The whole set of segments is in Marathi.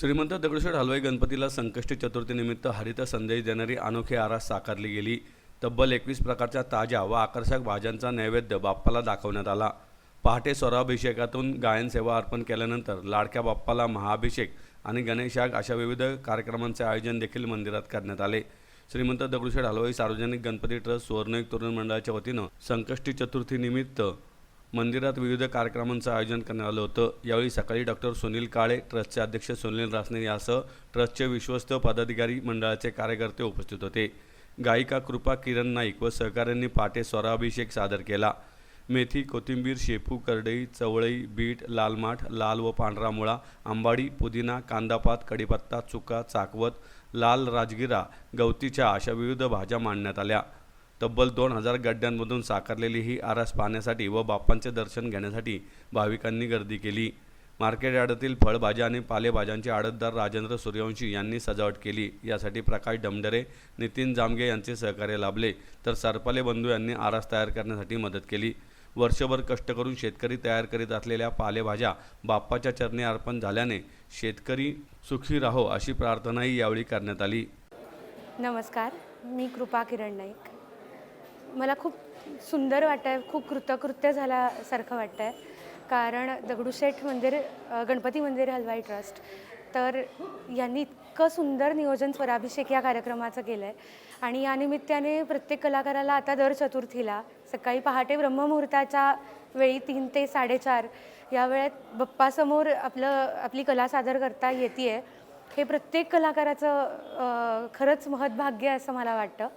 श्रीमंत दगडूशेठ हलवाई गणपतीला संकष्टी चतुर्थीनिमित्त हरित संदेश देणारी अनोखी आरास साकारली गेली. तब्बल एकवीस प्रकारच्या ताज्या व आकर्षक भाज्यांचा नैवेद्य बाप्पाला दाखवण्यात आला. पहाटे स्वराभिषेकातून गायन सेवा अर्पण केल्यानंतर लाडक्या बाप्पाला महाअभिषेक आणि गणेशाग अशा विविध कार्यक्रमांचे आयोजन देखील मंदिरात करण्यात आले. श्रीमंत दगडूशेठ हलवाई सार्वजनिक गणपती ट्रस्ट सुवर्णयुग तरुण मंडळाच्या वतीनं संकष्टी चतुर्थीनिमित्त मंदिरात विविध कार्यक्रमांचं आयोजन करण्यात आलं होतं. यावेळी सकाळी डॉक्टर सुनील काळे ट्रस्टचे अध्यक्ष सुनील रासने यासह ट्रस्टचे विश्वस्त पदाधिकारी मंडळाचे कार्यकर्ते उपस्थित होते. गायिका कृपा किरण नाईक व सहकाऱ्यांनी पाटे स्वराभिषेक सादर केला. मेथी कोथिंबीर शेपू करडई चवळई बीट लाल माठ लाल व पांढरा मुळा आंबाडी पुदिना कांदापात कढीपत्ता चुका चाकवत लाल राजगिरा गवती चहा अशा विविध भाज्या मांडण्यात आल्या. तब्बल दोन हजार गड्ड्यांमधून साकारलेली ही आरास पाहण्यासाठी व बाप्पांचे दर्शन घेण्यासाठी भाविकांनी गर्दी केली. मार्केट यार्डातील फळभाज्या आणि पालेभाज्यांचे आडतदार राजेंद्र सूर्यवंशी यांनी सजावट केली. यासाठी प्रकाश डमडरे नितीन जामगे यांचे सहकार्य लाभले. तर सरपाले बंधू यांनी आरास तयार करण्यासाठी मदत केली. वर्षभर कष्ट करून शेतकरी तयार करीत असलेल्या पालेभाज्या बाप्पाच्या चरणी अर्पण झाल्याने शेतकरी सुखी राहो अशी प्रार्थनाही यावेळी करण्यात आली. नमस्कार मी कृपा किरण नाईक. मला खूप सुंदर वाटतं आहे खूप कृतकृत्य झाल्यासारखं वाटतं आहे कारण दगडूशेठ मंदिर गणपती मंदिर हलवाई ट्रस्ट तर यांनी इतकं सुंदर नियोजन स्वराभिषेक या कार्यक्रमाचं केलं आहे आणि या निमित्ताने प्रत्येक कलाकाराला आता दर चतुर्थीला सकाळी पहाटे ब्रह्ममुहूर्ताच्या वेळी तीन ते साडेचार या वेळेत बप्पासमोर आपलं आपली कला सादर करता येते हे प्रत्येक कलाकाराचं खरंच महत्भाग्य आहे असं मला वाटतं.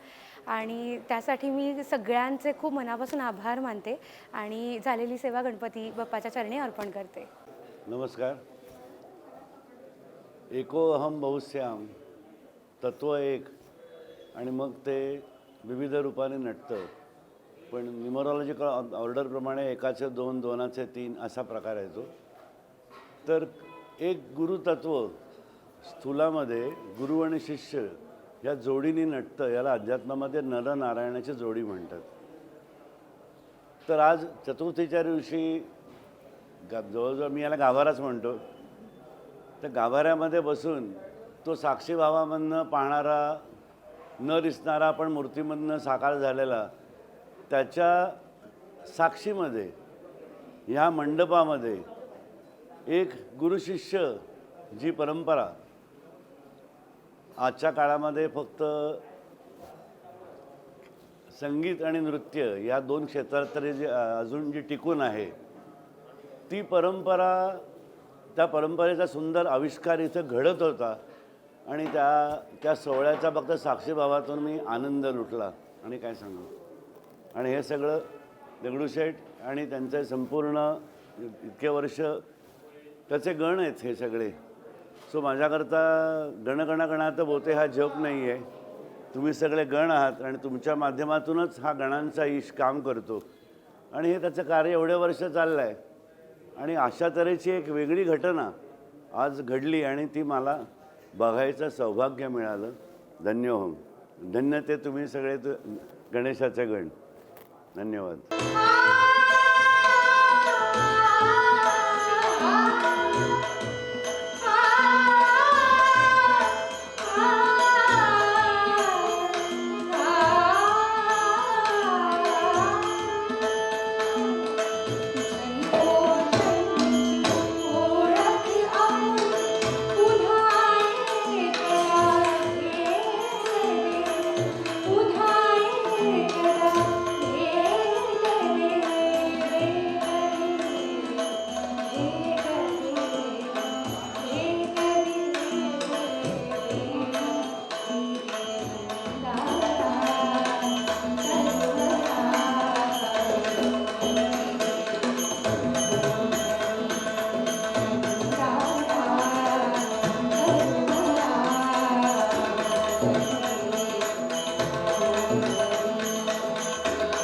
आणि त्यासाठी मी सगळ्यांचे खूप मनापासून आभार मानते आणि झालेली सेवा गणपती बाप्पाच्या चरणी अर्पण करते. नमस्कार. एको अहम बहुश्याम तत्व एक. आणि मग ते विविध रूपाने नटतं. पण न्युमरॉलॉजिकल ऑर्डरप्रमाणे एकाचे दोन दोनाचे तीन असा प्रकार आहे तो. तर एक गुरुतत्व स्थूलामध्ये गुरु आणि शिष्य या जोडीने नटतं याला अध्यात्मामध्ये नरनारायणाची जोडी म्हणतात. तर आज चतुर्थीच्या दिवशी गा जवळजवळ मी याला गाभाराच म्हणतो. तर गाभाऱ्यामध्ये बसून तो साक्षीभावामधनं पाहणारा न दिसणारा पण मूर्तीमधनं साकार झालेला त्याच्या साक्षीमध्ये ह्या मंडपामध्ये एक गुरुशिष्य जी परंपरा आजच्या काळामध्ये फक्त संगीत आणि नृत्य या दोन क्षेत्रात तरी जे अजून जी टिकून आहे ती परंपरा त्या परंपरेचा सुंदर आविष्कार इथं घडत होता आणि त्या त्या सोहळ्याचा फक्त साक्षीभावातून मी आनंद लुटला. आणि काय सांगू? आणि हे सगळं दगडूशेठ आणि त्यांचे संपूर्ण इतके वर्ष त्याचे गण आहेत हे सगळे. सो माझ्याकरता गणगणगणात बोते हा जप नाही आहे तुम्ही सगळे गण आहात आणि तुमच्या माध्यमातूनच हा गणांचा ईश काम करतो आणि हे त्याचं कार्य एवढे वर्ष चाललं आहे आणि अशा तऱ्हेची एक वेगळी घटना आज घडली आणि ती मला बघायचं सौभाग्य मिळालं धन्य हो धन्य ते तुम्ही सगळे तु- गणेशाचे गण धन्यवाद